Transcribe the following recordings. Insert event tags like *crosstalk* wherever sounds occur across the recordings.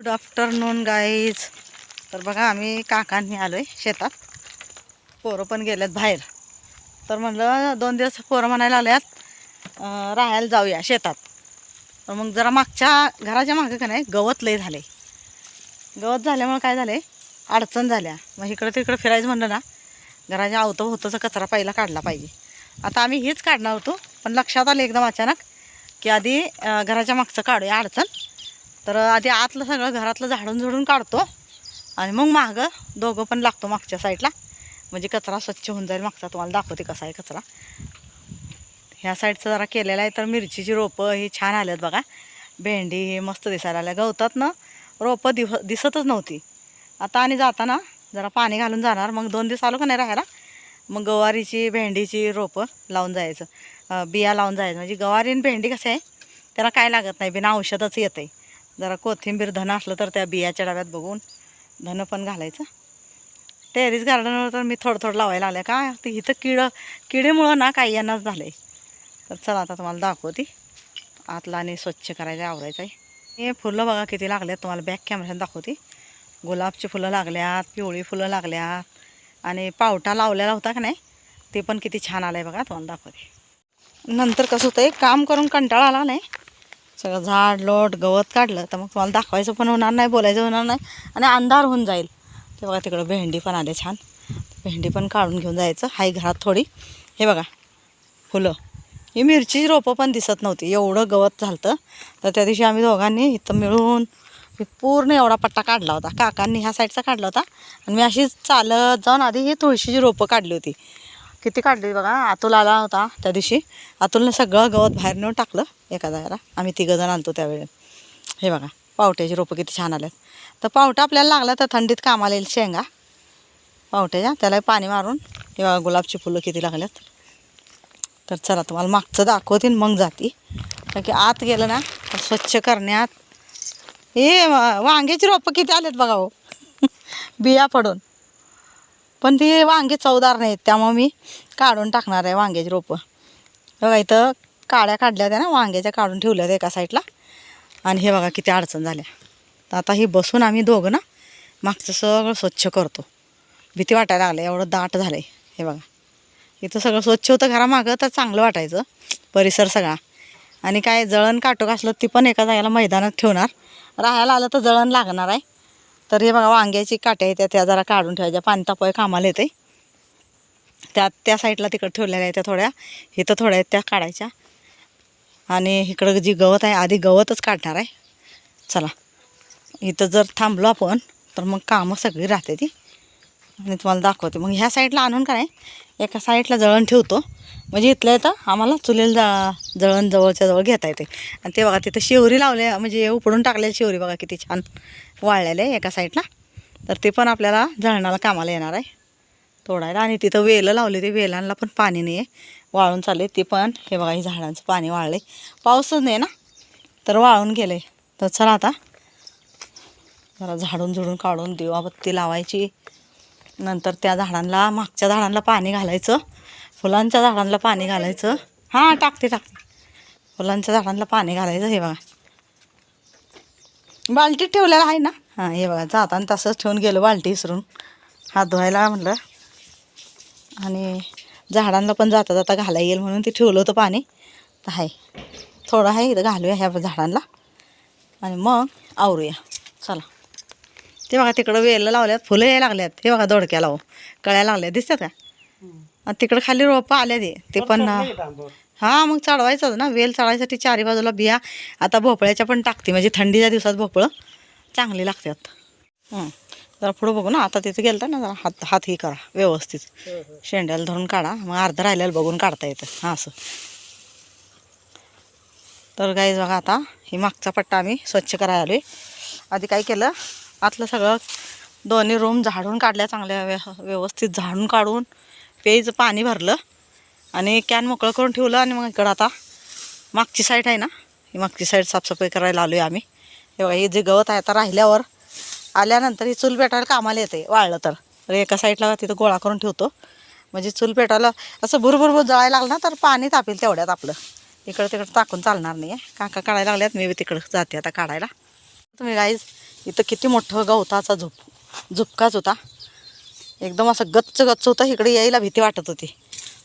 Good afternoon guys. तर बघा आम्ही काकांनी आलो आहे शेतात. पोरं पण गेल्यात बाहेर. तर म्हणलं दोन दिवस पोरं म्हणायला आल्यात राहायला जाऊया शेतात. तर मग जरा मागच्या घराच्या मागं का नाही गवत लय झाले गवत झाल्यामुळे काय झाले अडचण झाल्या. मग इकडं तिकडं फिरायचं म्हणलं ना घराच्या अवतभोवताचा कचरा पहिला काढला पाहिजे. आता आम्ही हेच काढणार होतो पण लक्षात आलं एकदम अचानक की आधी घराच्या मागचं काढूया अडचण. तर आधी आतलं सगळं घरातलं झाडून झुडून काढतो आणि मग मागं दोघं पण लागतो मागच्या साईडला. म्हणजे कचरा स्वच्छ होऊन जाईल मागचा. तुम्हाला दाखवते कसा आहे कचरा. ह्या साईडचं जरा केलेला आहे तर मिरचीची रोपं ही छान आल्यात बघा. भेंडी हे मस्त दिसायला आल्या गवतात ना रोपं दिव दिसतच नव्हती. आता आणि जाताना जरा पाणी घालून जाणार. मग दोन दिवस आलो का नाही राहायला? मग गवारीची भेंडीची रोपं लावून जायचं. बिया लावून जायचं. म्हणजे गवारी आणि भेंडी कसं आहे? त्याला काय लागत नाही. बिना औषधच येतं आहे जरा कोथिंबीर धनं असलं तर त्या बियाच्या डब्यात बघून धनं पण घालायचं. टेरिस गार्डनवर तर मी थोडं थोडं लावायला आलं का? ती इथं किडं किडेमुळं ना काही यांनाच झालं आहे तर चला आता तुम्हाला दाखवते. आतला आणि स्वच्छ करायचं आवरायचं आहे हे फुलं बघा किती लागल्यात तुम्हाला बॅक कॅमेऱ्यात दाखवते. गुलाबची फुलं लागल्यात पिवळी फुलं लागल्यात आणि पावटा लावलेला होता का नाही? ते पण किती छान आलं आहे बघा. तुम्हाला दाखवते. नंतर कसं होतं काम करून कंटाळा आला नाही. सगळं झाड लोट गवत काढलं तर मग तुम्हाला दाखवायचं पण होणार नाही बोलायचं होणार नाही आणि अंधार होऊन जाईल. ते बघा तिकडं भेंडी पण आले छान. भेंडी पण काढून घेऊन जायचं. हाय घरात थोडी. हे बघा फुलं. ही मिरचीची रोपं पण दिसत नव्हती. एवढं गवत झालं तर त्या दिवशी आम्ही दोघांनी इथं मिळून मी पूर्ण एवढा पट्टा काढला होता. काकांनी ह्या साईडचा काढला होता. आणि मी अशीच चालत जाऊन आधी ही तुळशीची रोपं काढली होती. किती काढली बघा अतुल आला होता त्या दिवशी. अतुलनं सगळं गवत बाहेर नेऊन टाकलं एका जागेला. आम्ही तिघंजण आणतो त्यावेळेस हे बघा पावट्याची रोपं किती छान आल्यात. तर पावटा आपल्याला लागला तर थंडीत कामाला येईल शेंगा. पावट्याच्या त्याला पाणी मारून. हे बघा गुलाबची फुलं किती लागल्यात. तर चला तुम्हाला मागचं दाखवतील मग जाते. कारण की आत गेलं ना स्वच्छ करण्यात हे वांग्याची रोपं किती आलेत बघा हो. *laughs* बिया पडून. पण ती वांगे चवदार नाहीत त्यामुळे मी काढून टाकणार आहे वांग्याची रोपं. बघा इथं काड्या काढल्या त्या ना वांग्याच्या काढून ठेवल्या एका साईडला. आणि हे बघा किती अडचण झाल्या. तर आता ही बसून आम्ही दोघं ना मागचं सगळं स्वच्छ करतो. भीती वाटायला लागलं एवढं दाट झालं आहे हे बघा. इथं सगळं स्वच्छ होतं घरामागं तर चांगलं वाटायचं. परिसर सगळा. आणि काय जळण काटोक असलं ती पण एका जागेला मैदानात ठेवणार. राहायला आलं तर जळण लागणार आहे. तर हे बघा वांग्याची काट्या आहेत त्या- त्या जरा काढून ठेवायच्या. पाणी तापवाय कामाला येते त्या त्या साईडला तिकडं ठेवलेल्या आहेत त्या थोड्या. इथं थोड्या आहेत त्या काढायच्या. आणि इकडं जी गवत आहे आधी गवतच काढणार आहे. चला. इथं जर थांबलो आपण तर मग कामं सगळी राहते ती. आणि तुम्हाला दाखवते. मग ह्या साईडला आणून काय एका साईडला जळण ठेवतो. म्हणजे इथलं येतं आम्हाला चुलीला जा जळण जवळच्या जवळ घेता येते. आणि ते बघा तिथं शिवरी लावले म्हणजे उपडून टाकलेली शिवरी बघा किती छान वाळलेले आहे एका साईडला तर ते पण आपल्याला जळणाला कामाला येणार आहे. तोडायला आणि तिथं वेलं लावले ते वेलांना पण पाणी नाही आहे वाळून चालले ते पण. हे बघा ही झाडांचं पाणी वाळले पाऊसच नाही ना? तर वाळून गेले तर चला आता. जरा झाडून झुडून काढून दिवाबत्ती लावायची. नंतर त्या झाडांना मागच्या झाडांना पाणी घालायचं. फुलांच्या झाडांना पाणी घालायचं. हां टाकते टाकते. फुलांच्या झाडांना पाणी घालायचं हे बघा. बाल्टीत ठेवलेलं आहे ना? हां हे बघा जाताना तसंच ठेवून गेलो बाल्टी विसरून हात धुवायला म्हटलं आणि झाडांना पण जाता जाता घालायला येईल म्हणून ते ठेवलं होतं पाणी. तर आहे थोडं आहे इथं घालूया ह्या झाडांना. आणि मग आवरूया. चला. ते बघा तिकडं वेल लावल्यात फुलं यायला लागल्यात. हे बघा दोडक्या लावू हो. कळ्या लागल्या दिसतात का? तिकडं खाली रोपं आल्या ते ते पण हां मग चढवायचं ना वेल चढवायसाठी चारी बाजूला बिया आता भोपळ्याच्या पण टाकते म्हणजे थंडीच्या दिवसात भोपळं चांगली लागतात. हं. जरा पुढं बघू ना आता तिथे गेलं ना जरा हात हात ही करा व्यवस्थित. शेंड्याला धरून काढा मग अर्धं राहिलेलं बघून काढता येतं हां असं. तर गाईज बघा आता ही मागचा पट्टा आम्ही स्वच्छ करायला आलो आधी काय केलं आतलं सगळं दोन्ही रूम झाडून काढल्या चांगल्या व्य व्यवस्थित झाडून काढून प्यायचं पाणी भरलं आणि कॅन मोकळं करून ठेवलं आणि मग इकडं आता मागची साईड आहे ना ही मागची साईड साफसफाई करायला आलो आहे आम्ही. हे बघा हे जे गवत आहे आता राहिल्यावर आल्यानंतर ही चूल पेटायला कामाला येते वाळलं तर. एका साईडला तिथं गोळा करून ठेवतो. म्हणजे चूल पेटायला असं भुरभुर जळायला लागलं ना तर पाणी तापेल तेवढ्यात आपलं. इकडं तिकडं टाकून चालणार नाही आहे काका काढायला लागल्यात मी बी तिकडं जाते आता काढायला. तुम्ही गाईज इथं किती मोठं गवताचा झोप झुपकाच होता. एकदम असं गच्च गच्च होतं इकडे यायला भीती वाटत होती.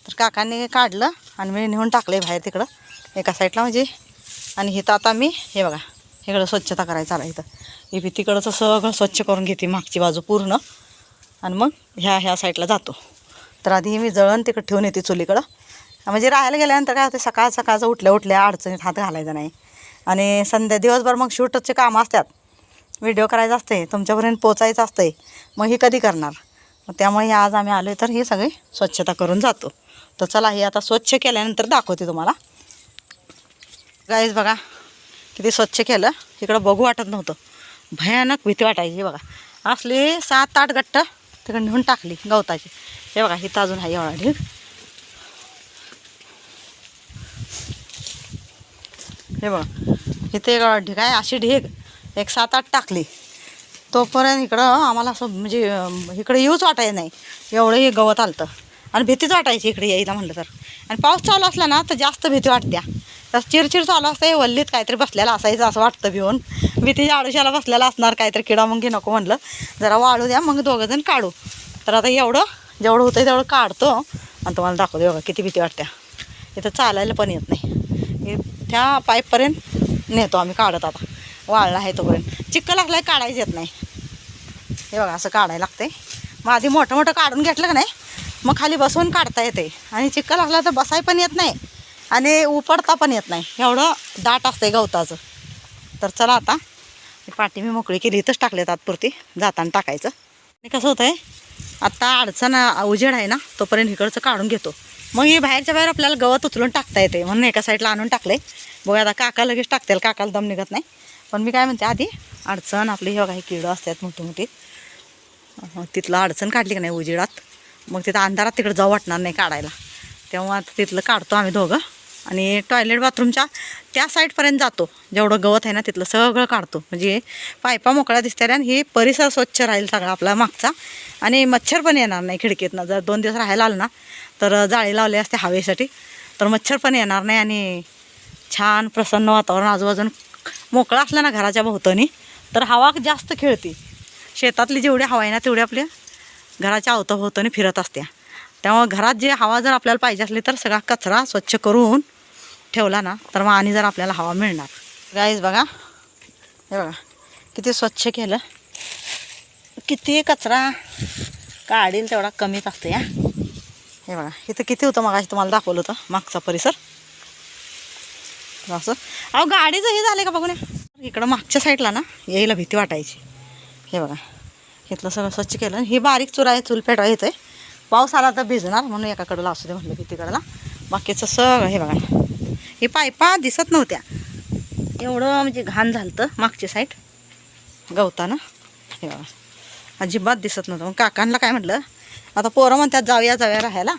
तर काकांनी काढलं आणि मी नेऊन टाकले बाहेर तिकडं एका साईडला म्हणजे. आणि इथं आता मी हे बघा इकडं स्वच्छता करायचं आला इथं. हे भीतीकडंचं सगळं स्वच्छ करून घेते मागची बाजू पूर्ण. आणि मग ह्या ह्या साईडला जातो. तर आधी मी जळण तिकडं ठेवून येते चुलीकडं. म्हणजे राहायला गेल्यानंतर काय होते सकाळ सकाळचं उठल्या उठल्या अडचणीत हात घालायचा नाही. आणि संध्या दिवसभर मग शूटचे कामं असतात. व्हिडिओ करायचा असते तुमच्यापर्यंत पोचायचं असतंय. मग ही कधी करणार? मग त्यामुळे आज आम्ही आलो तर हे सगळे स्वच्छता करून जातो. तर चला हे आता स्वच्छ केल्यानंतर दाखवते तुम्हाला. गाईज बघा किती स्वच्छ केलं. इकडं बघू वाटत नव्हतं. भयानक भीती वाटायची बघा. असली सात आठ गट्ट तिकडे नेऊन टाकली गवताची. हे बघा इथं अजून आहे एवढा ढीग. हे बघा इथे एक ढीग आहे अशी ढीग. एक सात आठ टाकली. तोपर्यंत इकडं आम्हाला असं म्हणजे इकडे येऊच वाटायचं नाही. एवढं हे गवत आलतं. आणि भीतीच वाटायची इकडे यायला म्हटलं तर. आणि पाऊस चालू असला ना तर जास्त भीती वाटत्या. तर चिरचिर चालू असते वल्लीत काहीतरी बसलेला असायचं असं वाटतं भिवून भीतीच्या आडुशाला बसलेला असणार काहीतरी किडा मग नको म्हणलं. जरा वाळू द्या मग दोघं जण काढू. तर आता एवढं जेवढं होतं तेवढं काढतो. आणि तुम्हाला दाखवतो बघा किती भीती वाटत्या. इथं चालायला पण येत नाही. हे त्या पाईपपर्यंत नेतो आम्ही काढत आता. वाळला आहे तोपर्यंत. चिक्कल लागलाय काढायचं येत नाही. हे बघा असं काढायला लागतंय. मग आधी मोठं मोठं काढून घेतलं का नाही मग खाली बसवून काढता येते. आणि चिक्कल लागला तर बसाय पण येत नाही आणि उपडता पण येत नाही. एवढं दाट असतंय गवताचं. तर चला आता पाठी पाटी मी मोकळी केली इथंच टाकले तात्पुरती जाताना टाकायचं. आणि कसं होतं आहे आत्ता अडचण उजेड आहे ना तोपर्यंत इकडचं काढून घेतो. मग हे बाहेरच्या बाहेर आपल्याला गवत उचलून टाकता येते म्हणून एका साईडला आणून टाकले. बघा आता काका लगेच टाकतील काकाला दम निघत नाही. पण मी काय म्हणते आधी अडचण आपली हे बघा ही किडं असतात मोठी मोठी तिथलं अडचण काढली का नाही उजेडात? मग तिथं अंधारात तिकडं जाऊ वाटणार नाही काढायला. तेव्हा तिथलं काढतो आम्ही दोघं आणि टॉयलेट बाथरूमच्या त्या साईडपर्यंत जातो. जेवढं गवत आहे ना तिथलं सगळं काढतो. म्हणजे पायपा मोकळ्या दिसत्या आणि हे परिसर स्वच्छ राहील सगळा आपला मागचा. आणि मच्छर पण येणार नाही खिडकीतनं. जर दोन दिवस राहायला आलं ना तर जाळी लावली असते हवेसाठी. तर मच्छर पण येणार नाही आणि छान प्रसन्न वातावरण आजूबाजून मोकळं असलं ना घराच्या भोवतानी तर हवा जास्त खेळते. शेतातली जेवढी हवा आहे ना तेवढी आपल्या घराच्या अवताभोवतानी फिरत असत्या. त्यामुळे घरात जे हवा जर आपल्याला पाहिजे असली तर सगळा कचरा स्वच्छ करून ठेवला ना तर मग आणि जर आपल्याला हवा मिळणार. गाईज बघा. हे बघा. किती स्वच्छ केलं. किती कचरा काढील तेवढा कमीच असते या हे बघा. इथं किती होतं मग तुम्हाला दाखवलं होतं मागचा परिसर? असं. अहो गाडीचं हे झालं का बघून? इकडं मागच्या साईडला ना यायला भीती वाटायची. हे बघा. इथलं सगळं स्वच्छ केलं. ही बारीक चुरा आहे चूल पेटवा आहे पाऊस आला तर भिजणार म्हणून एका कडेला असू दे म्हटलं की तिकडला. बाकीचं सगळं हे बघा. हे पायपा दिसत नव्हत्या. एवढं म्हणजे घाण झालं मागची साईड गवताना. हे बघा. अजिबात दिसत नव्हतं. मग काकांना काय म्हटलं? आता पोरं म्हणतात जाऊया जाऊया राहायला.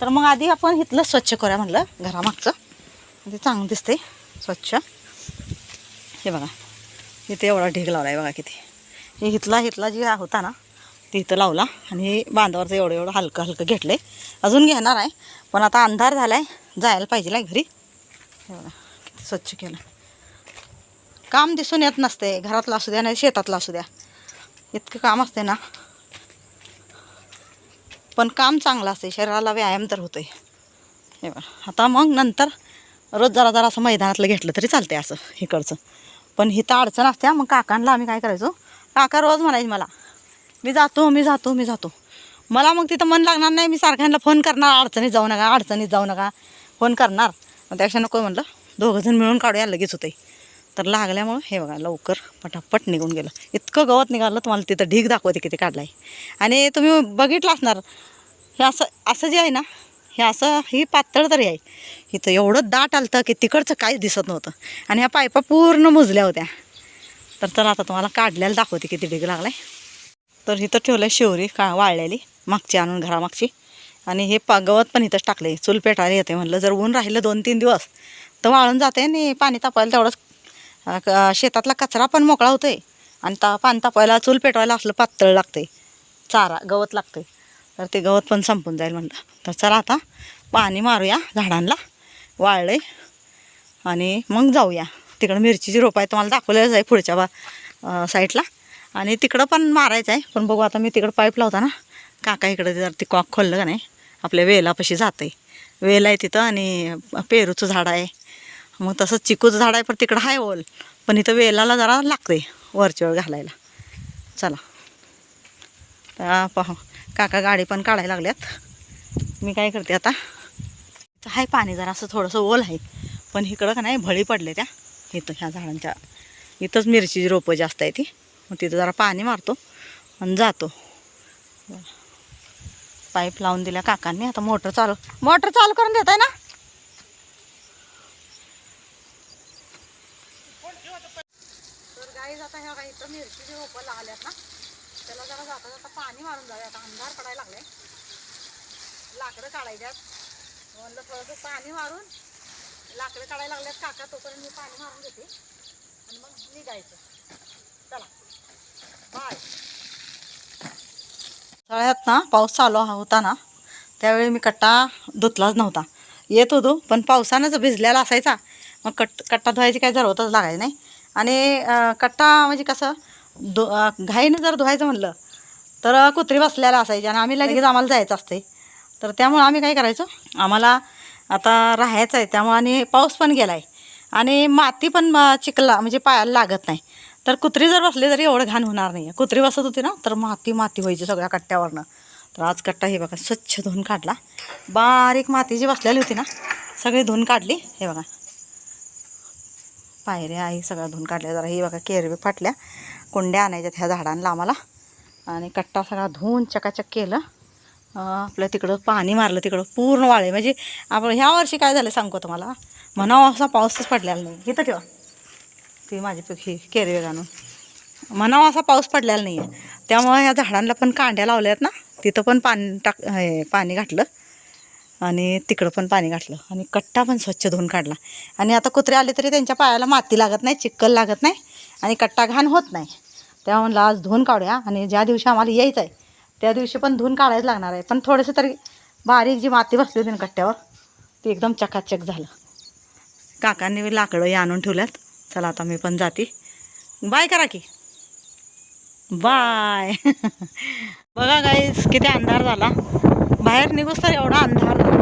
तर मग आधी आपण इथलं स्वच्छ करूया म्हटलं घरामागचं. ते चांगलं दिसते स्वच्छ. हे बघा. इथे एवढा ढीग लावला आहे बघा किती. हे हिथला इथला जी होता ना ते इथं लावला आणि हे बांधावरचं एवढं एवढं हलकं हलकं घेतलं आहे अजून घेणार आहे पण आता अंधार झाला आहे जायला पाहिजे आहे घरी. एवढं स्वच्छ केलं. काम दिसून येत नसते घरातलं असू द्या नाही शेतातलं असू द्या. इतकं काम असते ना. पण काम चांगलं असते शरीराला व्यायाम तर होतोय. हे आता मग नंतर रोज जरा जरा असं मैदानातलं घेतलं तरी चालते असं इकडचं. पण हिथं अडचण असते मग काकांना आम्ही काय करायचो काका रोज म्हणायचे मला मी जातो मी जातो मी जातो. मला मग तिथं मन लागणार नाही मी सारख्यांना फोन करणार अडचणीत जाऊ नका अडचणीत जाऊ नका. फोन करणार. मग त्यापेक्षा नको म्हणलं दोघंजण मिळून काढूया लगेच होते तर लागल्यामुळं हे बघा लवकर पटापट निघून गेलं. इतकं गवत निघालं तुम्हाला तिथं ढीग दाखवते किती आहे आणि तुम्ही बघितलं असणार हे असं असं जे आहे ना हे असं ही पातळ तरी आहे. इथं एवढं दाट आलं की तिकडचं काहीच दिसत नव्हतं. आणि ह्या पायपा पूर्ण मुजल्या होत्या. तर चला आता तुम्हाला काढल्याला दाखवते किती ढीग लागलाय. तर इथं ठेवलं आहे शिवरी का वाळलेली मागची आणून घरामागची. आणि हे पा गवत पण इथंच टाकले चूल पेटायला येते म्हटलं जर ऊन राहिलं दोन तीन दिवस तर वाळून जाते आणि पाणी तापायला तेवढंच क- शेतातला कचरा पण मोकळा होतोय. आणि ता पाणी तापायला चूल पेटवायला असलं पातळ लागते चारा गवत लागते तर ते गवत पण संपून जाईल म्हणलं. तर चला आता पाणी मारूया झाडांना वाळले आणि मग जाऊया. तिकडं मिरचीची रोप आहे तुम्हाला दाखवलेलंच आहे पुढच्या बा साईडला आणि तिकडं पण मारायचं आहे पण बघू आता मी तिकडं पाईप लावता ना काका इकडं जर ते कॉक खोललं का नाही आपल्या वेलापाशी जातं आहे वेल आहे तिथं आणि पेरूचं झाड आहे. मग तसंच चिकूचं झाड आहे पण तिकडं आहे ओल. पण इथं वेलाला जरा लागते वरच्यावर घालायला. चला. तर पाहू. काका गाडी पण काढायला लागल्यात. मी काय करते आता? आहे पाणी जरा असं थोडंसं ओल आहे पण इकडं का नाही भळी पडले त्या. इथं ह्या झाडांच्या इथंच मिरचीची रोपं जास्त आहे ती मग तिथं जरा पाणी मारतो आणि जातो. पाईप लावून दिल्या काकांनी आता मोटर चालू मोटर चालू करून देत आहे ना? तर गाई जाता ह्या काही इथं मिरचीची रोपं लागल्यात ना त्याला जरा जाता जाता पाणी मारून जाऊया. आता अंधार पडायला लागले लाकडं काढायच्यात. म्हणलं थोडंसं पाणी मारून लाकडं काढायला लागल्यात. काका तोपर्यंत मी पाणी मारून घेते. आणि मग निघायचं. चला. बाय सगळ्यात ना पाऊस चालू होता ना त्यावेळी मी कट्टा धुतलाच नव्हता. येत होतो पण पावसानंच भिजलेला असायचा. मग कट कट्टा धुवायची काही जरूरतच लागायची नाही. आणि कट्टा म्हणजे कसं धु घाईनं जर धुवायचं म्हणलं तर कुत्री बसलेला असायची आणि आम्ही लगेच आम्हाला जायचं असते तर त्यामुळं आम्ही काय करायचो आम्हाला आता राहायचं आहे त्यामुळं आणि पाऊस पण गेला आहे आणि माती पण चिकला चिखला म्हणजे पायाला लागत नाही. तर कुत्री जर बसली तरी एवढं घाण होणार नाही कुत्री बसत होती ना तर माती माती व्हायची सगळ्या कट्ट्यावरनं. तर आज कट्टा हे बघा स्वच्छ धुवून काढला. बारीक माती जी बसलेली होती ना सगळी धुवून काढली. हे बघा. पायऱ्या आई सगळ्या धुवून काढल्या. जरा हे बघा केरवे फाटल्या. कुंड्या आणायच्यात ह्या झाडांना आम्हाला. आणि कट्टा सगळा धुवून चकाचक केलं. आपलं तिकडं पाणी मारलं तिकडं पूर्ण वाळे म्हणजे आपण ह्या वर्षी काय झालं सांगतो तुम्हाला? म्हणावं असा पाऊसच पडलेला नाही. इथं ठेवा. ती माझी पिक आणून. केरवे म्हणावं असा पाऊस पडलेला नाही आहे त्यामुळे ह्या झाडांना पण कांड्या लावल्या आहेत ना. तिथं पण पाणी टाक पाणी घातलं. आणि तिकडं पण पाणी घातलं. आणि कट्टा पण स्वच्छ धुवून काढला. आणि आता कुत्रे आले तरी त्यांच्या पायाला माती लागत नाही चिक्कल लागत नाही. आणि कट्टा घाण होत नाही. तेव्हा म्हणलं आज धुवून काढूया. आणि ज्या दिवशी आम्हाला यायचं आहे त्या दिवशी पण धुवून काढायच लागणार आहे. पण थोडंसं तरी बारीक जी माती बसली होती ना कट्ट्यावर ती एकदम चकाचक झालं. काकांनी लाकडं हे आणून ठेवल्यात. चला आता मी पण जाते. बाय करा की. बाय. *laughs* बघा गाईस किती अंधार झाला. बाहेर निघूस तर एवढा अंधार. झाला